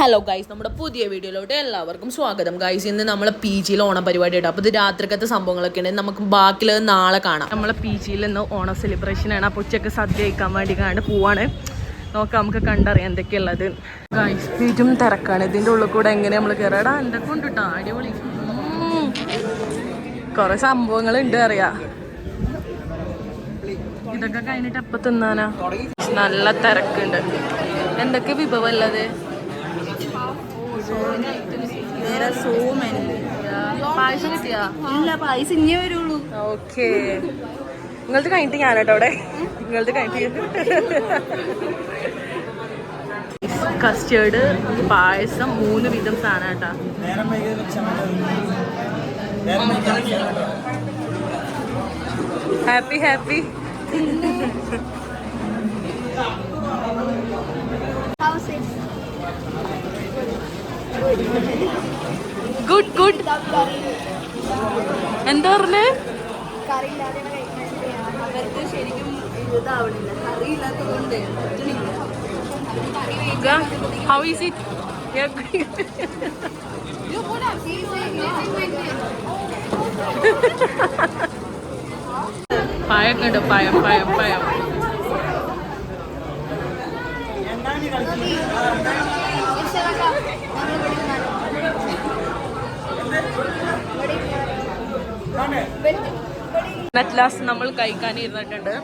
Hello guys നമ്മുടെ പുതിയ വീഡിയോയിലോട്ട് എല്ലാവർക്കും സ്വാഗതം. ഗൈസ് ഇന്ന് നമ്മളെ പി ജിയിൽ ഓണം പരിപാടി ഉണ്ട് അപ്പോൾ ഇത് രാത്രിക്കത്തെ സംഭവങ്ങളൊക്കെ ഉണ്ട്. നമുക്ക് ബാക്കിയുള്ളത് നാളെ കാണാം. നമ്മളെ പി ജിയിൽ ഇന്ന് ഓണം സെലിബ്രേഷൻ ആണ്. അപ്പോൾ ഉച്ചയ്ക്ക് സദ്യ കഴിക്കാൻ വേണ്ടി കണ്ട് പോവാണ്. നോക്കാം നമുക്ക് കണ്ടറിയാം എന്തൊക്കെയുള്ളത്. ഗൈസ് വീട്ടും തിരക്കാണ്. ഇതിന്റെ ഉള്ളിൽ കൂടെ എങ്ങനെ നമ്മൾ കയറാടാ എന്തൊക്കെ ഉണ്ട് കേട്ടോ അടിപൊളി. കുറെ കുറേ സംഭവങ്ങളുണ്ട് അറിയാം. ഇതൊക്കെ കഴിഞ്ഞിട്ട് എപ്പോൾ തിന്നാനാ? നല്ല തിരക്കുണ്ട്. എന്തൊക്കെ വിഭവമല്ലത് പായസം കിട്ടിയാ ഇല്ല പൈസ ഇനി വരുള്ളൂ. ഓക്കേ നിങ്ങളത് കഴിഞ്ഞിട്ട് ഞാനട്ടോ അവിടെ. നിങ്ങളത് കഴിഞ്ഞിട്ട് കസ്റ്റേർഡ് പായസം മൂന്ന് വിധം സാധനം കേട്ടാ. ഹാപ്പി ഹാപ്പി ഗുഡ് ഗുഡ് എന്താ പറഞ്ഞേ? അവർക്ക് ശരിക്കും കറി ഇല്ലാത്തതുകൊണ്ട് ഹൗ ഈസ് ഇറ്റ് പായം ഉണ്ട് പായം. പഴം പഴം അറ്റ് ലാസ്റ്റ് നമ്മൾ കഴിക്കാൻ ഇരുന്നിട്ടുണ്ട്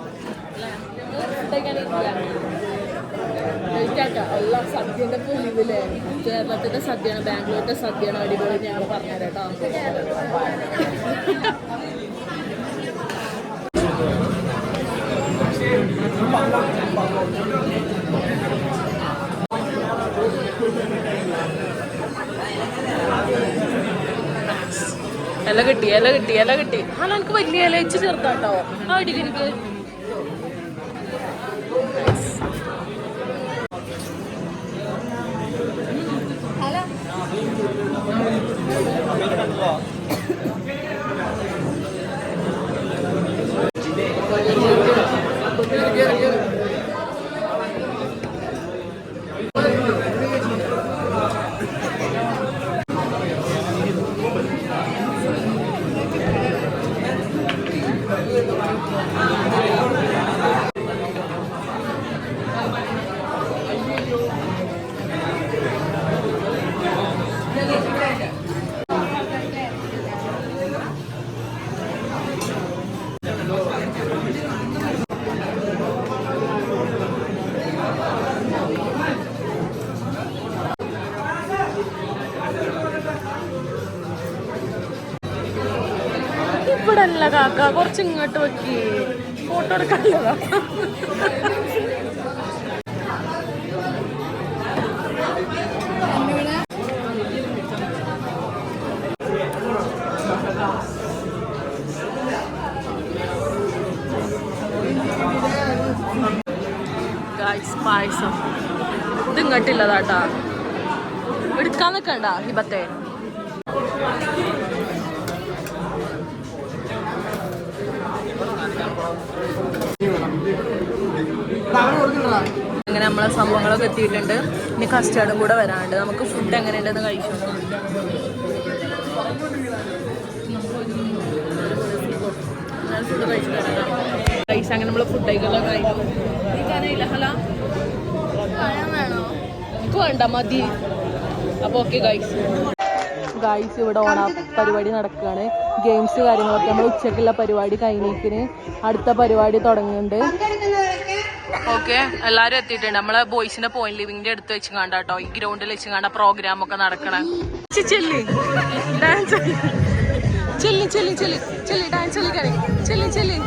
സദ്യന്റെ പുലിവില്ലേ കേരളത്തിന്റെ സദ്യയാണ് ബാംഗ്ലൂരിന്റെ സദ്യയാണ് അടിപൊളി ഞാൻ പറഞ്ഞുതരാം കേട്ടോ. ഇല കിട്ടി ഇല കിട്ടി ഇല കിട്ടി. അല്ല എനിക്ക് വലിയ ഇല വെച്ച് ചേർത്താട്ടോ. ആ ഇടിക്ക് എനിക്ക് ഹലോ കാക്ക കുറച്ച് ഇങ്ങോട്ട് വെക്കി ഫോട്ടോ എടുക്കാനുള്ളതാ പായസം. ഇത് ഇങ്ങോട്ടില്ലതാട്ടാ എടുക്കാൻ നിൽക്കണ്ട ഹിബത്തെ. അങ്ങനെ നമ്മളെ സംഭവങ്ങളൊക്കെ എത്തിയിട്ടുണ്ട്. ഇനി കസ്റ്റാർഡും കൂടെ വരാണ്ട് നമുക്ക് ഫുഡ് എങ്ങനെ ഉണ്ടെന്ന് ഫുഡ് കഴിച്ചു അങ്ങനെ നമ്മൾ ഫുഡ് കഴിക്കാനൊക്കെ കഴിക്കും കഴിക്കാനില്ല ഹലോ? പഴം വേണോ? എനിക്ക് വേണ്ട മതി. അപ്പോൾ ഓക്കെ ഗൈസ് ഗൈസ് ഇവിടെ ഓണ പരിപാടി നടക്കുകയാണ്. ഗെയിംസ് കാര്യങ്ങളൊക്കെ നമ്മൾ ഉച്ചക്കുള്ള പരിപാടി കഴിഞ്ഞേക്കിന്. അടുത്ത പരിപാടി തുടങ്ങുന്നുണ്ട്. ഓക്കെ എല്ലാരും എത്തിയിട്ടുണ്ട്. നമ്മളെ ബോയ്സിന്റെ പോയിന്റ് ലിവിംഗിന്റെ അടുത്ത് വെച്ച് കാണാട്ടോ ഈ ഗ്രൗണ്ടിൽ വെച്ച് കണ്ട പ്രോഗ്രാം ഒക്കെ നടക്കണേ. ചെല്ലി. ഡാൻസ് ചെല്ലി ചെല്ലി ചെല്ലി. ചെല്ലി ഡാൻസ് ചെല്ലി ചെല്ലി ചെല്ലി.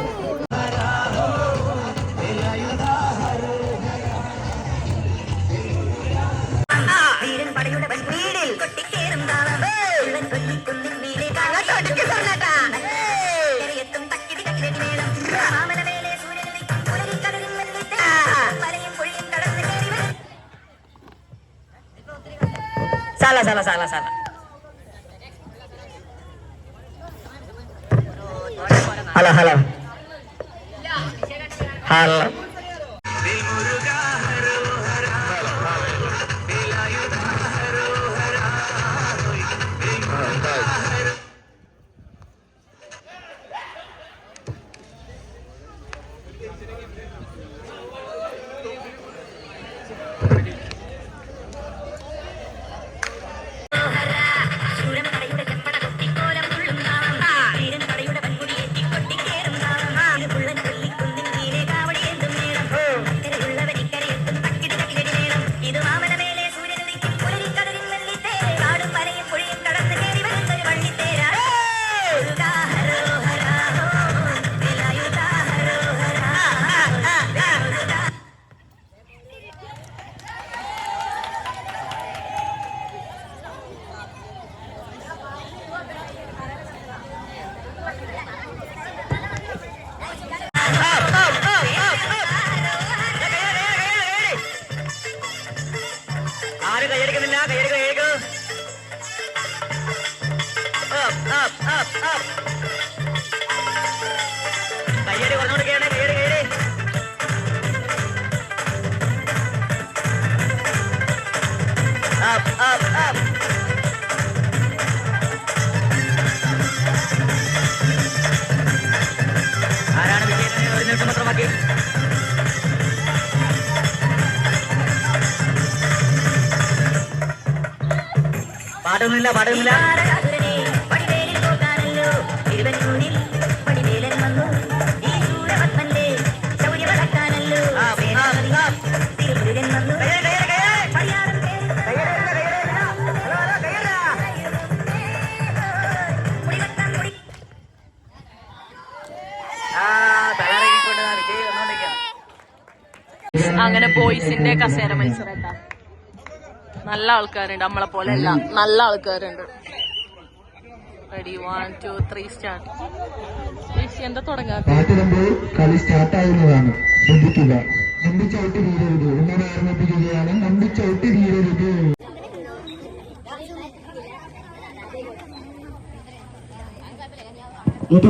साला साला साला हला हला. हला. പാടുന്നില്ല പാടുന്നില്ല അങ്ങനെ ബോയ്സിന്റെ കസേര മത്സരം നല്ല ആൾക്കാരുണ്ട് നമ്മളെ പോലെ അല്ല. നല്ല ആൾക്കാരുണ്ട്. Ready one two three start എന്താ തുടങ്ങാം കളി ശ്രദ്ധിക്കുക വീരരുത്. വീരരുത്.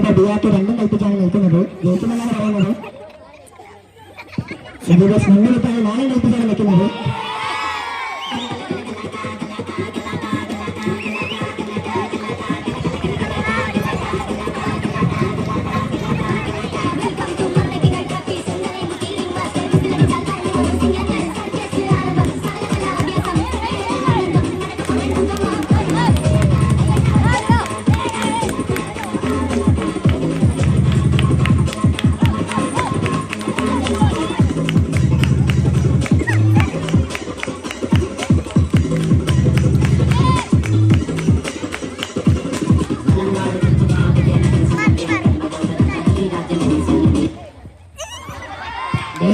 അടിയാത്ത രണ്ടും കൽപ്പിച്ചാണ് നിൽക്കുന്നത്. ജയിക്കുമെന്നാണ് പറയുന്നത്. മുന്നിലെത്താണ് നാലും കൽപ്പിച്ചാണ് നിൽക്കുന്നത്. ഏ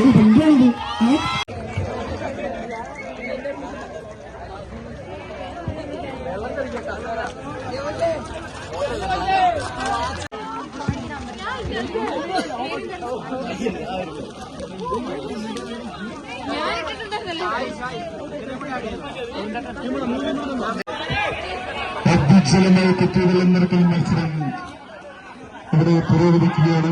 അത്യുജ്വലമായ കുട്ടികളെല്ലാം നടക്കുന്ന മത്സരം ഇവിടെ പുരോഗമിക്കുകയാണ്.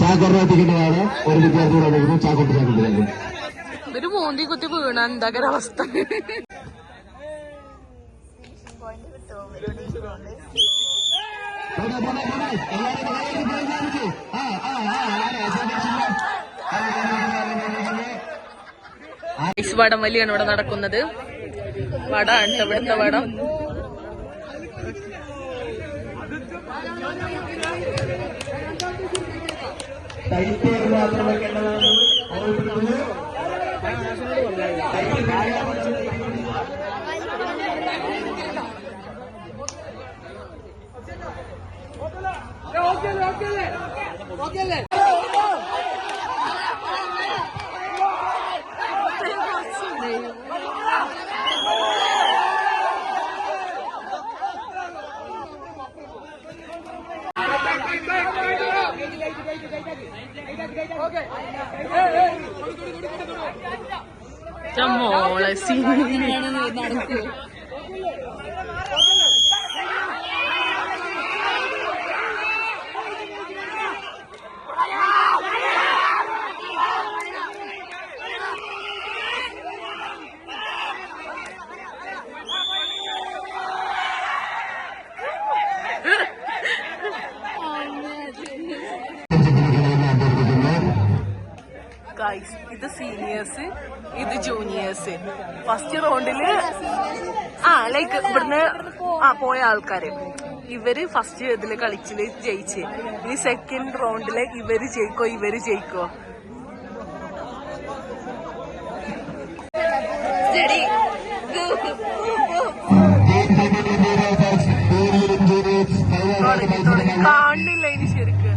എത്തിക്കേണ്ടതാണ് ഒരു വിദ്യാർത്ഥിയോട് അറിയിക്കുന്നു ചാക്കോട്ട് ചാക്കോട്ട് ഒരു മോന്തി കുത്തി വീണ എന്താ അവസ്ഥ വടം വലിയാണ് ഇവിടെ നടക്കുന്നത് വട ഉണ്ട് ഇവിടുത്തെ വടം ടൈപ്പേർ മാത്രം ഓക്കെ ഓക്കെ ഓക്കെ സീനിയാണ് നടക്കുക ഗൈസ് ഇത് സീനിയേഴ്സ് ഇത് ജൂനിയേഴ്സ് ഫസ്റ്റ് റൗണ്ടിൽ ആ ലൈക്ക് ഇവിടുന്ന് ആ പോയ ആൾക്കാര്. ഇവർ ഫസ്റ്റ് ഇതിൽ കളിച്ചിൽ ജയിച്ച്. ഇനി സെക്കൻഡ് റൗണ്ടിൽ ഇവർ ജയിക്കോ ഇവർ ജയിക്കോ? തുടങ്ങി കാണില്ല ഇനി ശരിക്ക്.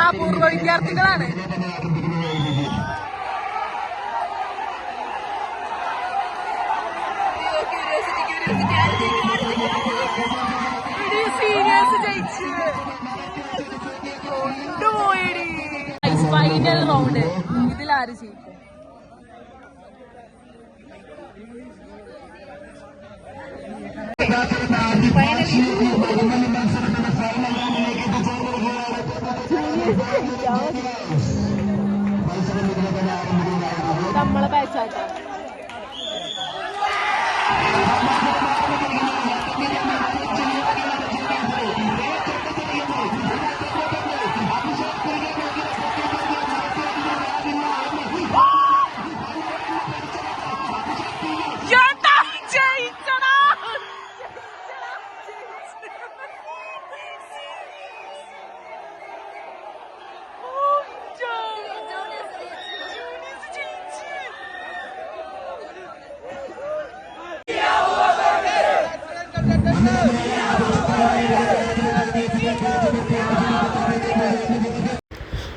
ആ പൂർവ വിദ്യാർത്ഥികളാണ്. കൊണ്ടുപോയടി. ഫൈനൽ റൗണ്ട് ഇതിലാര് ജയിക്കും? നമ്മളെ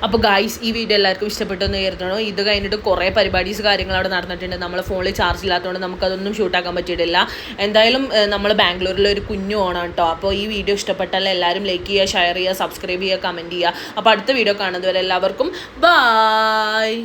അപ്പോൾ ഗായ്സ് ഈ വീഡിയോ എല്ലാവർക്കും ഇഷ്ടപ്പെട്ടെന്ന് കരുതണോ? ഇത് കഴിഞ്ഞിട്ട് കുറേ പരിപാടീസ് കാര്യങ്ങൾ അവിടെ നടന്നിട്ടുണ്ട്. നമ്മൾ ഫോണിൽ ചാർജ് ഇല്ലാത്തതുകൊണ്ട് നമുക്കതൊന്നും ഷൂട്ടാക്കാൻ പറ്റിയിട്ടില്ല. എന്തായാലും നമ്മൾ ബാംഗ്ലൂരിലെ ഒരു കുഞ്ഞു ഓണം കേട്ടോ അപ്പോൾ ഈ വീഡിയോ ഇഷ്ടപ്പെട്ടാൽ എല്ലാവരും ലൈക്ക് ചെയ്യുക ഷെയർ ചെയ്യുക സബ്സ്ക്രൈബ് ചെയ്യുക കമന്റ് ചെയ്യുക. അപ്പോൾ അടുത്ത വീഡിയോ കാണുന്നവരെ എല്ലാവർക്കും ബായ്